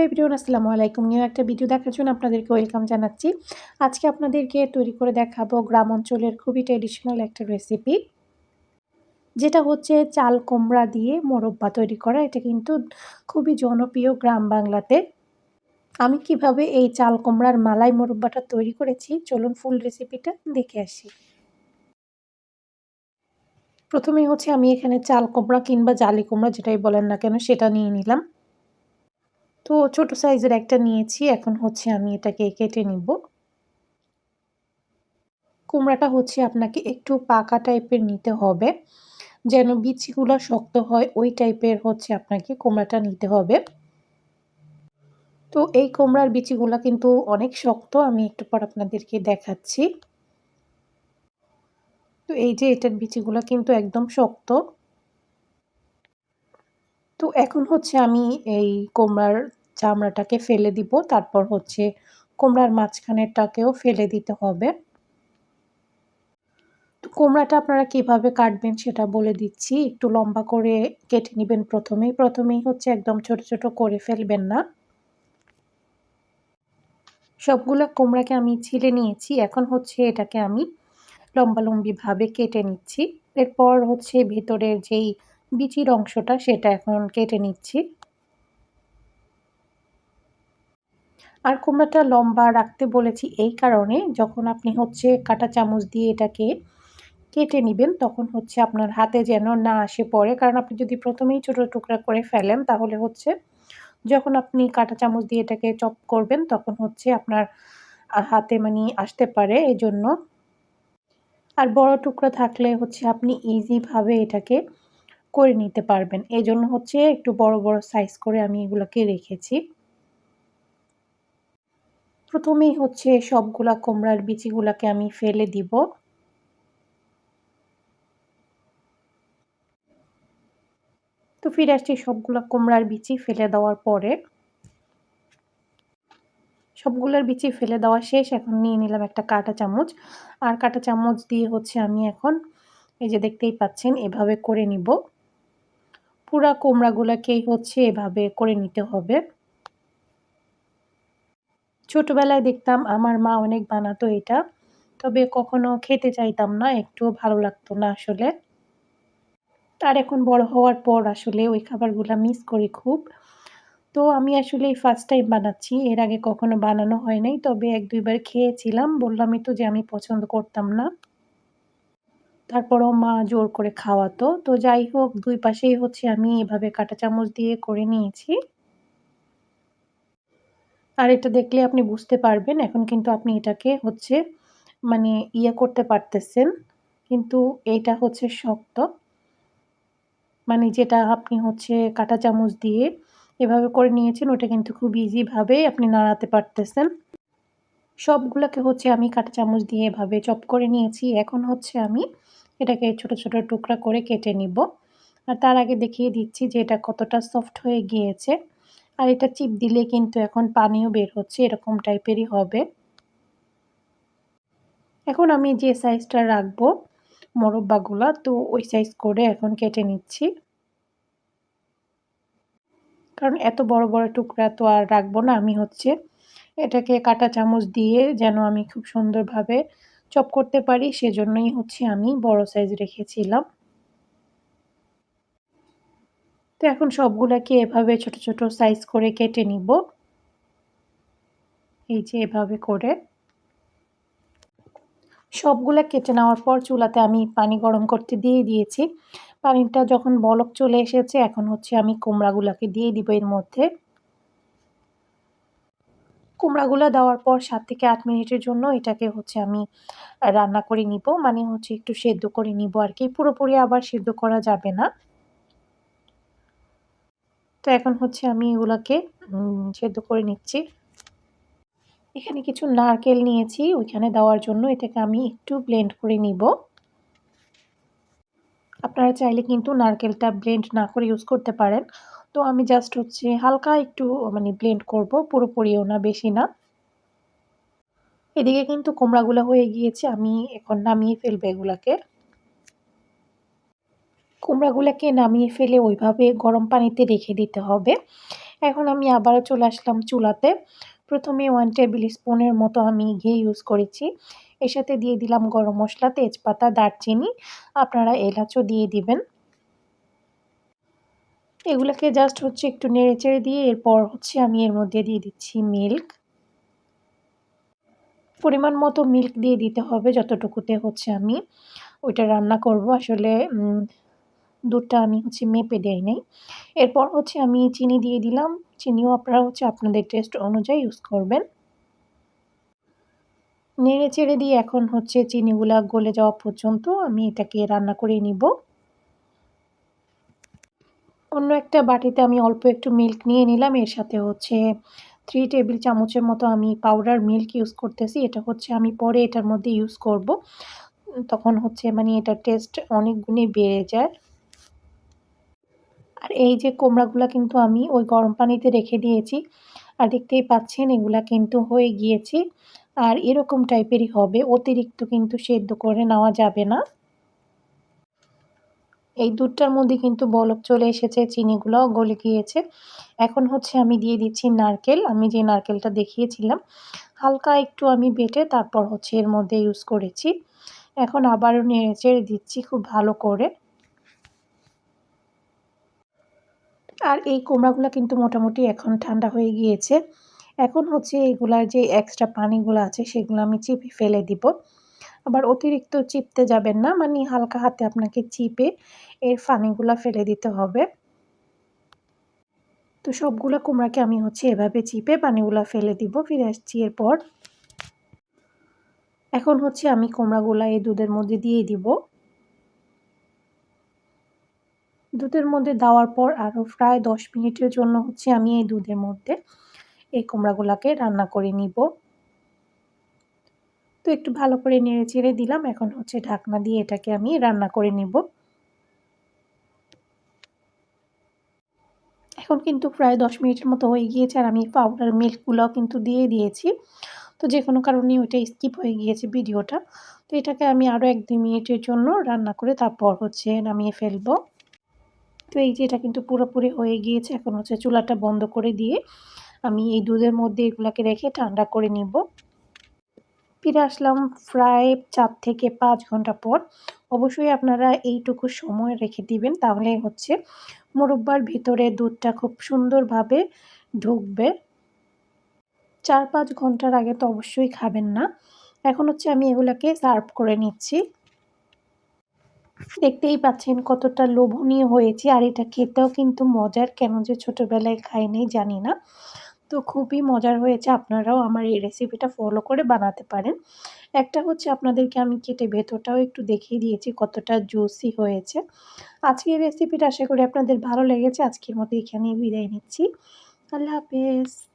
Hello everyone, আসসালামু আলাইকুম। New একটা ভিডিও দেখার জন্য আপনাদেরকে ওয়েলকাম জানাচ্ছি। আজকে আপনাদেরকে তৈরি করে দেখাবো গ্রাম অঞ্চলের খুবই ট্রেডিশনাল একটা রেসিপি যেটা হচ্ছে চাল কোমড়া দিয়ে মোরব্বা তৈরি করা। এটা কিন্তু খুবই জনপ্রিয় গ্রাম বাংলাতে। আমি কীভাবে এই চাল কোমড়ার মালাই মোরব্বাটা তৈরি করেছি, চলুন ফুল রেসিপিটা দেখে আসি। প্রথমেই হচ্ছে আমি এখানে চাল কোমড়া কিংবা জালি কোমড়া, যেটাই বলেন না কেন, সেটা নিয়ে নিলাম। তো ছোট সাইজের একটা নিয়েছি, এখন হচ্ছে আমি এটাকে কেটে নিব। কুমড়াটা হচ্ছে আপনাকে একটু পাকা টাইপের নিতে হবে, যেন বিচিগুলো শক্ত হয়, ওই টাইপের হচ্ছে আপনাকে কুমড়াটা নিতে হবে। তো এই কুমড়ার বিচিগুলো কিন্তু অনেক শক্ত, আমি একটু পর আপনাদেরকে দেখাচ্ছি। তো এই যে এটার বিচিগুলো কিন্তু একদম শক্ত। তো এখন হচ্ছে আমি এই কুমড়ার চামড়াটাকে ফেলে দিব। তারপর হচ্ছে কুমড়ার মাঝখানেরটাকেও ফেলে দিতে হবে। তো কুমড়াটা আপনারা কীভাবে কাটবেন সেটা বলে দিচ্ছি। একটু লম্বা করে কেটে নেবেন প্রথমেই। প্রথমেই হচ্ছে একদম ছোট ছোট করে ফেলবেন না। সবগুলো কুমড়াকে আমি ছিলে নিয়েছি। এখন হচ্ছে এটাকে আমি লম্বা লম্বিভাবে কেটে নিচ্ছি। এরপর হচ্ছে ভেতরের যেই বিচির অংশটা সেটা এখন কেটে নিচ্ছি। আর কুমড়াটা লম্বা রাখতে বলেছি এই কারণে যখন আপনি হচ্ছে কাটা চামচ দিয়ে এটাকে কেটে নেবেন, তখন হচ্ছে আপনার হাতে যেন না আসে পড়ে। কারণ আপনি যদি প্রথমেই ছোটো টুকরা করে ফেলেন, তাহলে হচ্ছে যখন আপনি কাটা চামচ দিয়ে এটাকে চপ করবেন, তখন হচ্ছে আপনার হাতে মানে আসতে পারে এই জন্য আর বড় টুকরা থাকলে হচ্ছে আপনি ইজিভাবে এটাকে করে নিতে পারবেন। এই জন্য হচ্ছে একটু বড় বড় সাইজ করে আমি এগুলোকে রেখেছি। প্রথমেই হচ্ছে সবগুলা কুমড়ার বিচিগুলাকে আমি ফেলে দিব। তো ফিরে আসছি সবগুলা কুমড়ার বিচি ফেলে দেওয়ার পরে। সবগুলোর বিচি ফেলে দেওয়া শেষ, এখন নিয়ে নিলাম একটা কাঁটা চামচ। আর কাঁটা চামচ দিয়ে হচ্ছে আমি এখন এই যে দেখতেই পাচ্ছেন, এভাবে করে নিব। পুরা কুমড়াগুলোকেই হচ্ছে এভাবে করে নিতে হবে। ছোটোবেলায় দেখতাম আমার মা অনেক বানাতো এটা। তবে কখনো খেতে চাইতাম না একটু ভালো লাগতো না আসলে। আর এখন বড় হওয়ার পর আসলে ওই খাবারগুলো মিস করি খুব। তো আমি আসলে এই ফার্স্ট টাইম বানাচ্ছি, এর আগে কখনো বানানো হয় নাই, তবে এক দুইবার খেয়েছিলাম, বললামই তো যে আমি পছন্দ করতাম না। তারপরও মা জোর করে খাওয়াতো। তো যাই হোক, দুই পাশেই হচ্ছে আমি এভাবে কাঁটা চামচ দিয়ে করে নিয়েছি। আর এটা দেখলে আপনি বুঝতে পারবেন, এখন কিন্তু আপনি এটাকে হচ্ছে মানে ইয়ে করতে পারতেছেন, কিন্তু এটা হচ্ছে শক্ত। মানে যেটা আপনি হচ্ছে কাঁটা চামচ দিয়ে এভাবে করে নিয়েছেন, ওটা কিন্তু খুব ইজিভাবে আপনি নাড়াতে পারতেছেন। সবগুলোকে হচ্ছে আমি কাঁটা চামচ দিয়ে এভাবে চপ করে নিয়েছি। এখন হচ্ছে আমি এটাকে ছোট ছোট টুকরা করে কেটে নিব। আর তার আগে দেখিয়ে দিচ্ছি যে এটা কতটা সফট হয়ে গিয়েছে। আর এটা চিপ দিলে কিন্তু এখন পানিও বের হচ্ছে, এরকম টাইপেরই হবে। এখন আমি যে সাইজটা রাখব মোরব্বাগুলা, তো ওই সাইজ করে এখন কেটে নিচ্ছি। কারণ এত বড় বড় টুকরা তো আর রাখব না, আমি হচ্ছে এটাকে কাটা চামচ দিয়ে যেন আমি খুব সুন্দরভাবে চপ করতে পারি, সেজন্যই হচ্ছে আমি বড় সাইজ রেখেছিলাম। তো এখন সবগুলাকে এভাবে ছোট ছোট সাইজ করে কেটে নিব। এই যে এভাবে করে। সবগুলা কেটে নেওয়ার পর চুলাতে আমি পানি গরম করতে দিয়ে দিয়েছি। পানিটা যখন বলক চলে এসেছে, এখন হচ্ছে আমি কুমড়াগুলাকে দিয়ে দিব এর মধ্যে। কুমড়াগুলো দেওয়ার পর সাত থেকে আট মিনিটের জন্য এটাকে হচ্ছে আমি রান্না করে নিব। মানে হচ্ছে একটু সেদ্ধ করে নিব আর কি। পুরোপুরি আবার সেদ্ধ করা যাবে না। তো এখন হচ্ছে আমি এগুলোকে সেদ্ধ করে নিচ্ছি। এখানে কিছু নারকেল নিয়েছি ওইখানে দেওয়ার জন্য, এটাকে আমি একটু ব্লেন্ড করে নিব। আপনারা চাইলে কিন্তু নারকেলটা ব্লেন্ড না করে ইউজ করতে পারেন। তো আমি জাস্ট হচ্ছে হালকা একটু মানে ব্লেন্ড করব, পুরোপুরিও না, বেশি না। এদিকে কিন্তু কুমড়াগুলো হয়ে গিয়েছে, আমি এখন নামিয়ে ফেলব এগুলাকে। কুমড়াগুলোকে নামিয়ে ফেলে ওইভাবে গরম পানিতে রেখে দিতে হবে। এখন আমি আবারও চলে আসলাম চুলাতে। প্রথমে ওয়ান টেবিল স্পুনের মতো আমি ঘি ইউজ করেছি। এর সাথে দিয়ে দিলাম গরম মশলা, তেজপাতা, দারচিনি। আপনারা এলাচও দিয়ে দিবেন। এগুলোকে জাস্ট হচ্ছে একটু নেড়ে চেড়ে দিয়ে এরপর হচ্ছে আমি এর মধ্যে দিয়ে দিচ্ছি মিল্ক পরিমাণ মতো মিল্ক দিয়ে দিতে হবে যতটুকুতে হচ্ছে আমি। ওইটা রান্না করব। আসলে দুধটা আমি হচ্ছে মেপে দেয় নাই। এরপর হচ্ছে আমি চিনি দিয়ে দিলাম। চিনিও আপনারা হচ্ছে আপনাদের টেস্ট অনুযায়ী ইউজ করবেন। নেড়ে চেড়ে দিয়ে এখন হচ্ছে চিনিগুলা গলে যাওয়া পর্যন্ত আমি এটাকে রান্না করে নিব। অন্য একটা বাটিতে আমি অল্প একটু মিল্ক নিয়ে নিলাম। এর সাথে হচ্ছে থ্রি টেবিল চামচের মতো আমি পাউডার মিল্ক ইউজ করতেছি। এটা হচ্ছে আমি পরে এটার মধ্যে ইউজ করব। তখন হচ্ছে মানে এটার টেস্ট অনেক গুণে বেড়ে যায়। আর এই যে কোমড়াগুলো কিন্তু আমি ওই গরম পানিতে রেখে দিয়েছি। আর দেখতেই পাচ্ছেন এগুলা কিন্তু হয়ে গিয়েছে। আর এরকম টাইপেরই হবে, অতিরিক্ত কিন্তু সেদ্ধ করে নেওয়া যাবে না। এই দুধটার মধ্যে কিন্তু বলক চলে এসেছে, চিনিগুলোও গলে গিয়েছে। এখন হচ্ছে আমি দিয়ে দিচ্ছি নারকেল। আমি যে নারকেলটা দেখিয়েছিলাম, হালকা একটু আমি বেটে তারপর হচ্ছে এর মধ্যে ইউজ করেছি। এখন আবারও নেড়ে চেড়ে দিচ্ছি খুব ভালো করে। আর এই কুমড়াগুলো কিন্তু মোটামুটি এখন ঠান্ডা হয়ে গিয়েছে। এখন হচ্ছে এগুলার যে এক্সট্রা পানিগুলো আছে সেগুলো আমি চিপে ফেলে দিব। আবার অতিরিক্ত চিপতে যাবেন না মানে হালকা হাতে আপনাকে চিপে এর পানিগুলো ফেলে দিতে হবে। তো সবগুলো কুমড়াকে আমি হচ্ছে এভাবে চিপে পানিগুলো ফেলে দিব, ফিরে আসছি এরপর। এখন হচ্ছে আমি কুমড়াগুলো এই দুধের মধ্যে দিয়ে দিব। দুধের মধ্যে দেওয়ার পর আরও প্রায় দশ মিনিটের জন্য হচ্ছে আমি এই দুধের মধ্যে এই কুমড়াগুলোকে রান্না করে নিব। তো একটু ভালো করে নেড়ে চেড়ে দিলাম, এখন হচ্ছে ঢাকনা দিয়ে এটাকে আমি রান্না করে নিব। এখন কিন্তু প্রায় দশ মিনিটের মতো হয়ে গিয়েছে আর আমি পাউডার মিল্কগুলোও কিন্তু দিয়ে দিয়েছি। তো যে কোনো কারণে ওইটা স্কিপ হয়ে গিয়েছে ভিডিওটা তো এটাকে আমি আরও এক দুই মিনিটের জন্য রান্না করে তারপর হচ্ছে নামিয়ে ফেলব। তো এই যে এটা কিন্তু পুরোপুরি হয়ে গিয়েছে, এখন হচ্ছে চুলাটা বন্ধ করে দিয়ে আমি এই দুধের মধ্যে এগুলাকে রেখে ঠান্ডা করে নিব। ফিরে আসলাম প্রায় চার থেকে পাঁচ ঘণ্টা পর। অবশ্যই আপনারা এইটুকু সময় রেখে দিবেন, তাহলে হচ্ছে মুরব্বার ভিতরে দুধটা খুব সুন্দরভাবে ঢুকবে। চার পাঁচ ঘণ্টার আগে তো অবশ্যই খাবেন না। এখন হচ্ছে আমি এগুলাকে সার্ভ করে নিচ্ছি। দেখতেই পাচ্ছেন কতটা লোভনীয় হয়েছে। আর এটা খেতেও কিন্তু মজার, কেন যে ছোটোবেলায় খাইনি জানি না। তো খুবই মজার হয়েছে, আপনারাও আমার এই রেসিপিটা ফলো করে বানাতে পারেন। একটা হচ্ছে আপনাদেরকে আমি কেটে ভেতরটাও একটু দেখিয়ে দিয়েছি কতটা জুসি হয়েছে। আজকের রেসিপিটা আশা করি আপনাদের ভালো লেগেছে। আজকের মতো এখানেই বিদায় নিচ্ছি। আল্লাহ হাফেজ।